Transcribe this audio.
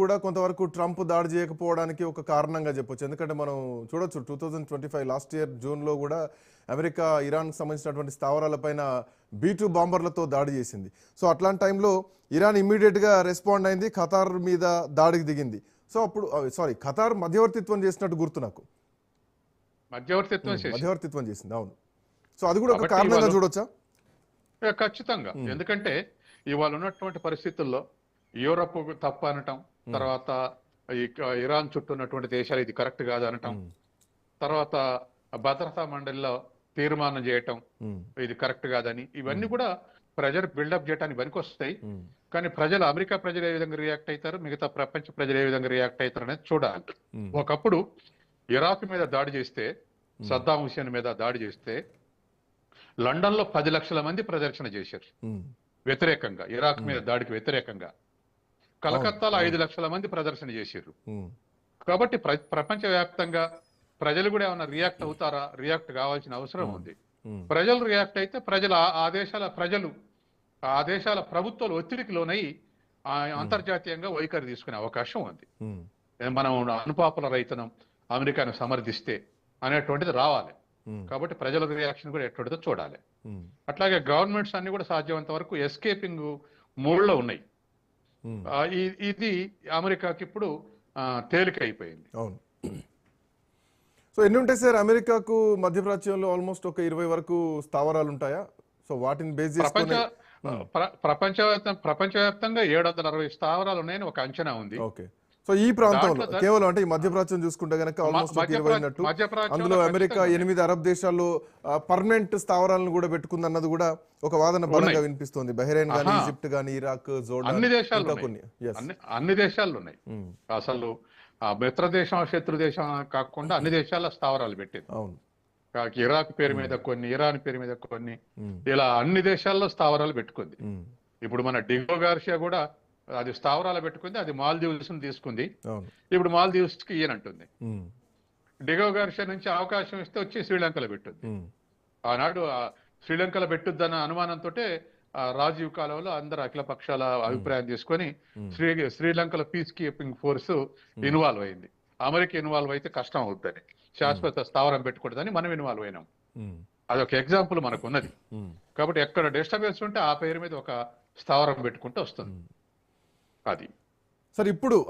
కూడా కొంతవరకు ట్రంప్ దాడి చేయకపోవడానికి ఒక కారణంగా చెప్పొచ్చు. ఎందుకంటే మనం చూడొచ్చు two thousand twenty five last year జూన్లో కూడా అమెరికా ఇరాన్కి సంబంధించినటువంటి స్థావరాలపైన బీ టూ బాంబర్లతో దాడి చేసింది. సో అట్లాంటి టైంలో ఇరాన్ ఇమ్మీడియట్గా రెస్పాండ్ అయింది ఖతార్ మీద దాడికి దిగింది. సో అప్పుడు సారీ ఖతార్ మధ్యవర్తిత్వం చేసినట్టు గుర్తు నాకు. మధ్యవర్తిత్వం మధ్యవర్తిత్వం చేసింది అవును. సో అది కూడా ఒక కారణంగా చూడొచ్చా? ఖచ్చితంగా. ఎందుకంటే ఇవాళ ఉన్నటువంటి పరిస్థితుల్లో యూరప్ తప్పు అనటం తర్వాత ఇరాన్ చుట్టూ ఉన్నటువంటి దేశాలు ఇది కరెక్ట్ కాదు అనటం. తర్వాత భద్రతా మండలిలో తీర్మానం చేయటం ఇది కరెక్ట్ కాదని. ఇవన్నీ కూడా ప్రజలు బిల్డప్ చేయడానికి పనికొస్తాయి. కానీ ప్రజలు అమెరికా ప్రజలు ఏ విధంగా రియాక్ట్ అవుతారు? మిగతా ప్రపంచ ప్రజలు ఏ విధంగా రియాక్ట్ అవుతారు అనేది చూడాలి. ఒకప్పుడు ఇరాక్ మీద దాడి చేస్తే సద్దాం హుసేన్ మీద దాడి చేస్తే లండన్లో పది లక్షల మంది ప్రదర్శన చేశారు. వ్యతిరేకంగా ఇరాక్ మీద దాడికి వ్యతిరేకంగా. కలకత్తాలో ఐదు లక్షల మంది ప్రదర్శన చేశారు కాబట్టి ప్ర- ప్రపంచ వ్యాప్తంగా ప్రజలు కూడా ఏమైనా రియాక్ట్ అవుతారా రియాక్ట్ కావాల్సిన అవసరం ఉంది. ప్రజలు రియాక్ట్ అయితే ప్రజలు ఆ- దేశాల ప్రజలు ఆ దేశాల ప్రభుత్వాలు ఒత్తిడికి లోనై ఆ అంతర్జాతీయంగా వైఖరి తీసుకునే అవకాశం ఉంది. మనం అనుపాపుల రైతనం అమెరికాను సమర్థిస్తే అనేటువంటిది రావాలి. కాబట్టి ప్రజల రియాక్షన్ కూడా ఎటువంటిదో చూడాలి. అట్లాగే గవర్నమెంట్స్ అన్ని కూడా సాధ్యమైనంత వరకు ఎస్కేపింగ్ మూడ్లో ఉన్నాయి. ఇది అమెరికాకి ఇప్పుడు తేలిక అయిపోయింది అవును. సో ఎన్ని ఉంటాయి సార్? అమెరికాకు మధ్యప్రాచ్యంలో ఆల్మోస్ట్ ఒక ఇరవై వరకు స్థావరాలు ఉంటాయా సో వాటిని బేస్ ప్రపంచ చేసుకొని ప్ర- ప్రపంచవ్యాప్తం ప్రపంచవ్యాప్తంగా ఏడు వందల అరవై స్థావరాలు ఉన్నాయని ఒక అంచనా ఉంది. ఓకే. సో ఈ ప్రాంతంలో కేవలం అంటే ఈ మధ్యప్రాచ్యం చూసుకుంటే కనుక ఆల్మోస్ట్ అందులో అమెరికా ఎనిమిది అరబ్ దేశాల్లో పర్మనెంట్ స్థావరాలను కూడా పెట్టుకుంది అన్నది కూడా ఒక వాదన బలంగా వినిపిస్తుంది. బహ్రెయిన్ గానీ ఆహా. ఈజిప్ట్ గానీ ఇరాక్ జోర్డాన్ అన్ని దేశాలు ఉన్నాయి. కొన్ని. అన్ని దేశాల్లో ఉన్నాయి. అసలు ఆ మిత్ర దేశం శత్రు దేశం కాకుండా అన్ని దేశాల్లో స్థావరాలు పెట్టింది. అవును. ఇరాక్ పేరు మీద కొన్ని ఇరాన్ పేరు మీద కొన్ని. ఉమ్, ఇలా అన్ని దేశాల్లో స్థావరాలు పెట్టుకుంది. ఇప్పుడు మన డిగో గార్షియా కూడా అది స్థావరాలు పెట్టుకుంది అది మాల్దీవ్స్ తీసుకుంది. ఇప్పుడు మాల్దీవ్స్కి ఇయ్యనంటుంది ఉమ్, డిగో గార్షియా నుంచి అవకాశం ఇస్తే వచ్చి శ్రీలంకలో పెట్టింది ఉమ్, ఆనాడు శ్రీలంకలో పెట్టుద్దన్న అనుమానంతో రాజీవ్ కాలంలో అందరు అఖిల పక్షాల అభిప్రాయం తీసుకొని శ్రీ శ్రీలంకలో పీస్ కీపింగ్ ఫోర్స్ ఇన్వాల్వ్ అయింది. అమెరికా ఇన్వాల్వ్ అయితే కష్టం అవుతుంది శాశ్వత స్థావరం పెట్టకూడదని మనం ఇన్వాల్వ్ అయినాం. ఉమ్, అదొక ఎగ్జాంపుల్ మనకు ఉన్నది కాబట్టి ఎక్కడ డిస్టర్బెన్స్ ఉంటే ఆ పేరు మీద ఒక స్థావరం పెట్టుకుంటూ వస్తుంది. అది. సార్ ఇప్పుడు